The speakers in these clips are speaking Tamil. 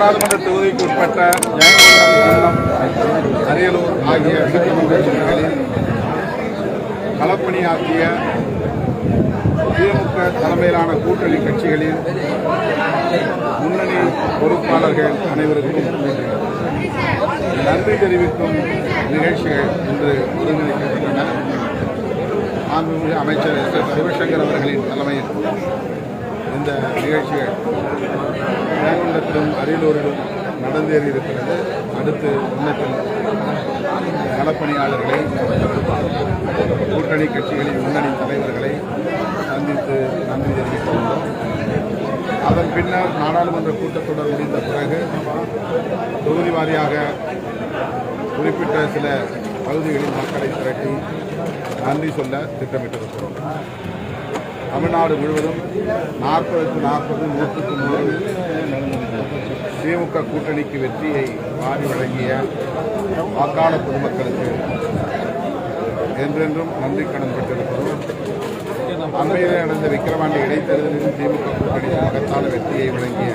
நாடாளுமன்ற தொகுதிக்கு உட்பட்ட ஜெயங்கொண்டம் அரியலூர் ஆகிய சட்டமன்ற தொகுதிகளில் களப்பணியாற்றிய திமுக தலைமையிலான கூட்டணி கட்சிகளின் முன்னணி பொறுப்பாளர்கள் அனைவருக்கும் நன்றி தெரிவிக்கும் நிகழ்ச்சிகள் இன்று ஒருங்கிணைக்கப்பட்டன. மாண்புமிகு அமைச்சர் எஸ் எஸ் சிவசங்கர் அவர்களின் தலைமையில் இந்த நிகழ்ச்சிகள் ஜெயங்கொண்டத்திலும் அரியலூரிலும் நடந்தேறியிருக்கிறது. அடுத்து இன்னத்தில் களப்பணியாளர்களை கூட்டணி கட்சிகளின் முன்னணி தலைவர்களை சந்தித்து நன்றி தெரிவித்துள்ளோம் அதன் பின்னர் நாடாளுமன்ற கூட்டத்தொடர் முடிந்த பிறகு தொகுதி வாரியாக குறிப்பிட்ட சில பகுதிகளில் மக்களை திரட்டி நன்றி சொல்ல திட்டமிட்டிருக்கிறோம். தமிழ்நாடு முழுவதும் நாற்பதுக்கு நாற்பது நூற்றுக்கு நூறு திமுக கூட்டணிக்கு வெற்றியை வாரி வழங்கிய வாக்காள பொதுமக்களுக்கு என்றென்றும் நன்றி கடன் பெற்றிருக்கிறோம். அண்மையில் நடந்த விக்கிரவாண்டி இடைத்தேர்தலில் திமுக கூட்டணி மகத்தான வெற்றியை வழங்கிய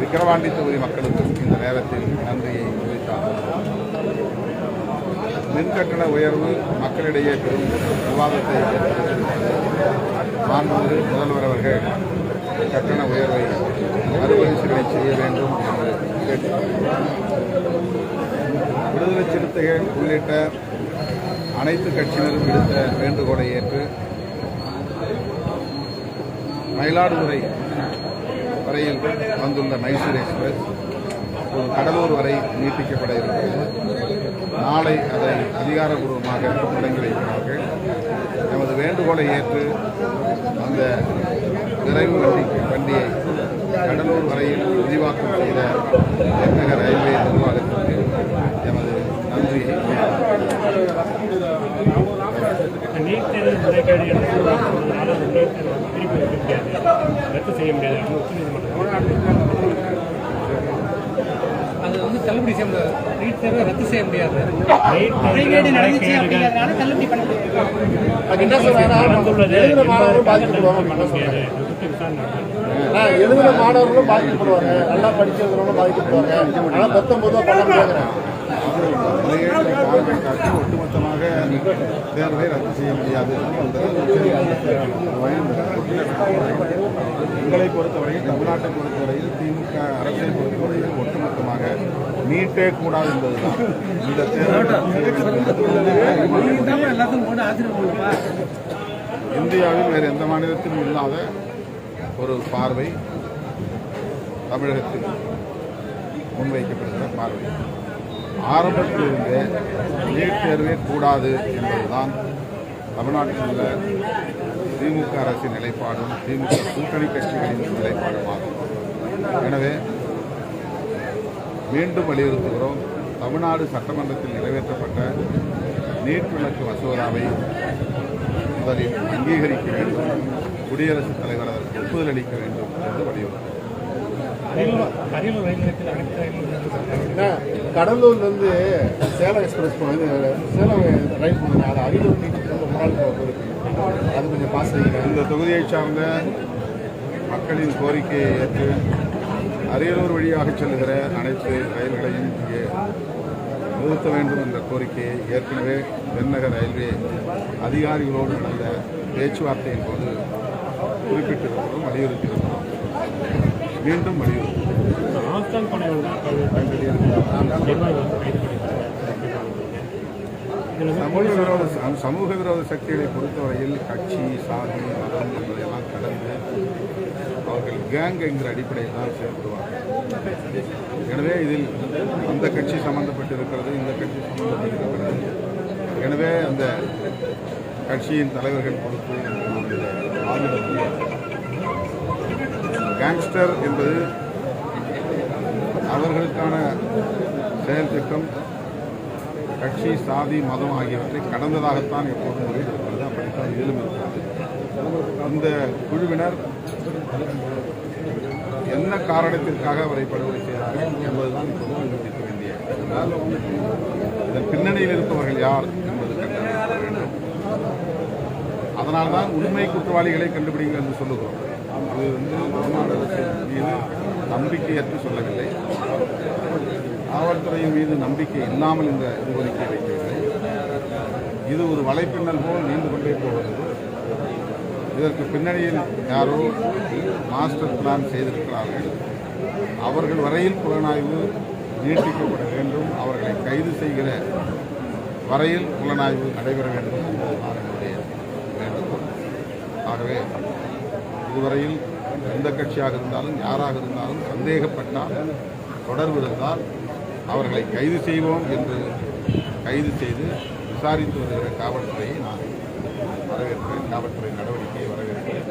விக்கிரவாண்டி தொகுதி மக்களுக்கும் இந்த நேரத்தில் நன்றியை தெரிவித்தார். மின்கட்டண உயர்வு மக்களிடையே பெரும் விவாதத்தை ஏற்படுத்தியிருக்கிறது. மாண்புமிகு முதல்வர் அவர்கள் கட்டண உயர்வை மறுபரிசீலனை செய்ய வேண்டும் என்று கேட்டுக்கொண்டார் விடுதலை சிறுத்தைகள் உள்ளிட்ட அனைத்து கட்சியினரும் விடுத்த வேண்டுகோளை ஏற்று மயிலாடுதுறை வரையில் வந்துள்ள மைசூர் எக்ஸ்பிரஸ் இப்போது கடலூர் வரை நீட்டிக்கப்பட இருக்கிறது. நாளை அதை அதிகாரபூர்வமாக தொடங்கி வைக்கிறார்கள் நமது வேண்டுகோளை ஏற்று அந்த விரைவு வண்டி வண்டியை கடலூர் வரையில் விரிவாக்கம் செய்த தென்னக ரயில்வே நிர்வாகத்திற்கு எமது நன்றியை நீட் தேர்வு முறைகேடு என்று சொல்வதனால உள்ளே திருப்பி வைக்க முடியாது. ரத்து செய்ய முடியாது. அது வந்து தள்ளுபடி செய்ய முடியாது. நீட் தேர்வை ரத்து செய்ய முடியாது. முறைகேடு நடந்துச்சு அப்படிங்கிறதுனால தள்ளுபடி பண்ண முடியாது. அது என்ன பாதிக்கப்படுவாங்க முடியாது எழுதுற மாணவர்களும் பாதிக்கப்படுவாங்க. நல்லா படிக்கிறவங்களும் பாதிக்கப்படுவாங்க. ஆனா பத்தொன்பது பண்ண காட்டி ஒட்டுமொத்தமாக தேர்வை ரத்து செய்ய முடியாது எங்களை பொறுத்தவரையில் தமிழ்நாட்டை பொறுத்தவரையில் திமுக அரசை பொறுத்தவரையில் ஒட்டுமொத்தமாக நீட்டே கூடாது என்பதுதான். இந்த தேர்தல் இந்தியாவில் வேறு எந்த மாநிலத்திலும் இல்லாத ஒரு பார்வை தமிழகத்தில் முன்வைக்கப்படுகிற பார்வை. ஆரம்பத்திலிருந்தே நீட் தேர்வே கூடாது என்பதுதான் தமிழ்நாட்டில் உள்ள திமுக அரசின் நிலைப்பாடும் திமுக கூட்டணி கட்சிகளின் நிலைப்பாடுமாகும். எனவே மீண்டும் வலியுறுத்துகிறோம். தமிழ்நாடு சட்டமன்றத்தில் நிறைவேற்றப்பட்ட நீட் விளக்கு மசோதாவை முதலில் அங்கீகரிக்க வேண்டும் குடியரசுத் தலைவர் அதற்கு ஒப்புதல் அளிக்க வேண்டும் என்று வலியுறுத்துகிறோம் அரியலூர் அரியலூர் ரயில் நிலையத்தில் அனைத்து ரயிலும் ரத்து செய்யப்படும். ஏன்னா, கடலூர்ல இருந்து சேலம் எக்ஸ்பிரஸ் போனது சேலம் ரயில் போனது அது அரியலூர் அது கொஞ்சம் பாஸ் இந்த தொகுதியைச் சார்ந்த மக்களின் கோரிக்கையை ஏற்று அரியலூர் வழியாக செல்லுகிற அனைத்து ரயில்களையும் இங்கே நிறுத்த வேண்டும் என்ற கோரிக்கையை ஏற்கனவே தென்னக ரயில்வே அதிகாரிகளோடு நடந்த பேச்சுவார்த்தையின் போது குறிப்பிட்டிருக்கிறோம் வலியுறுத்தியிருக்கிறோம். மீண்டும் வந்து சமூக விரோத சமூக விரோத சக்திகளை பொறுத்தவரையில் கட்சி சாதி மதம் என்பதையெல்லாம் கடந்து அவர்கள் கேங் என்கிற அடிப்படையில் தான் செயல்படுவார்கள் எனவே இதில் அந்த கட்சி சம்பந்தப்பட்டிருக்கிறது இந்த கட்சி சம்பந்தப்பட்டிருக்கிறது. எனவே அந்த கட்சியின் தலைவர்கள் பொறுத்து கேங்ஸ்டர் என்பது அவர்களுக்கான செயல் திட்டம் கட்சி சாதி மதம் ஆகியவற்றை கடந்ததாகத்தான் எப்போதும் முடிவு இருக்கிறது அப்படித்தான் இதிலும் இருக்கிறது. அந்த குழுவினர் என்ன காரணத்திற்காக அவரை படுகொலை செய்தார்கள் என்பதுதான் இப்போது கண்டுபிடிக்க வேண்டிய இதன் பின்னணியில் இருப்பவர்கள் யார் என்பது கண்டறியப்பட வேண்டும் அதனால்தான் உண்மை குற்றவாளிகளை கண்டுபிடிங்க என்று சொல்லுகிறோம். அது வந்து தமிழ்நாடு அரசின் மீது நம்பிக்கையற்று சொல்லவில்லை. காவல்துறையின் மீது நம்பிக்கை இல்லாமல் இந்த கோரிக்கை வைக்கவில்லை. இது ஒரு வலைப்பின்னல் போல் நீண்டு கொண்டே போகிறது. இதற்கு பின்னணியில் யாரோ மாஸ்டர் பிளான் செய்திருக்கிறார்கள். அவர்கள் வரையில் புலனாய்வு நீட்டிக்கப்பட வேண்டும். அவர்களை கைது செய்கிற வரையில் புலனாய்வு நடைபெற வேண்டும் என்பதுதான் என்னுடைய வேண்டுகோள். ஆகவே இதுவரையில் எந்த கட்சியாக இருந்தாலும் யாராக இருந்தாலும் சந்தேகப்பட்டால் தொடர்பு இருந்தால் அவர்களை கைது செய்வோம் என்று கைது செய்து விசாரித்து வருகிற காவல்துறையை நான் வரவேற்கிறேன் காவல்துறை நடவடிக்கையை வரவேற்கிறேன்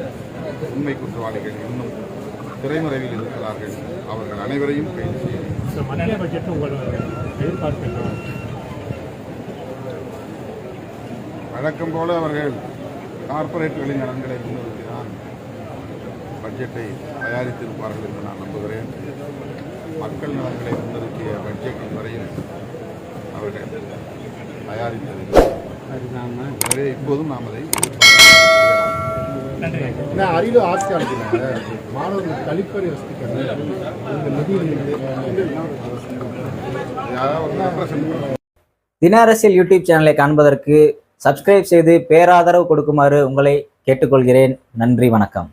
உண்மை குற்றவாளிகள் இன்னும் திரைமறைவில் இருக்கிறார்கள் அவர்கள் அனைவரையும் கைது செய்ய? வழக்கம் போல அவர்கள் கார்ப்பரேட்டுகளின் நலன்களை முன்னிறுத்தி தான் பட்ஜெட்டை தயாரித்திருப்பார்கள் என்று நான் நம்புகிறேன். மக்கள் நலன்களை முன்னிறுத்திய பட்ஜெட் வரையில் அவர்கள் தயாரித்ததில்லை. எனவே இப்போதும் நாம் அதை அரியலூர் ஆர்ட்ஸ் காலேஜில் மாணவர்களுக்கு கழிப்பறை represent தின அரசியல் யூடியூப் சேனலை காண்பதற்கு சப்ஸ்கிரைப் செய்து பேராதரவு கொடுக்குமாறு உங்களை கேட்டுக்கொள்கிறேன். நன்றி வணக்கம்.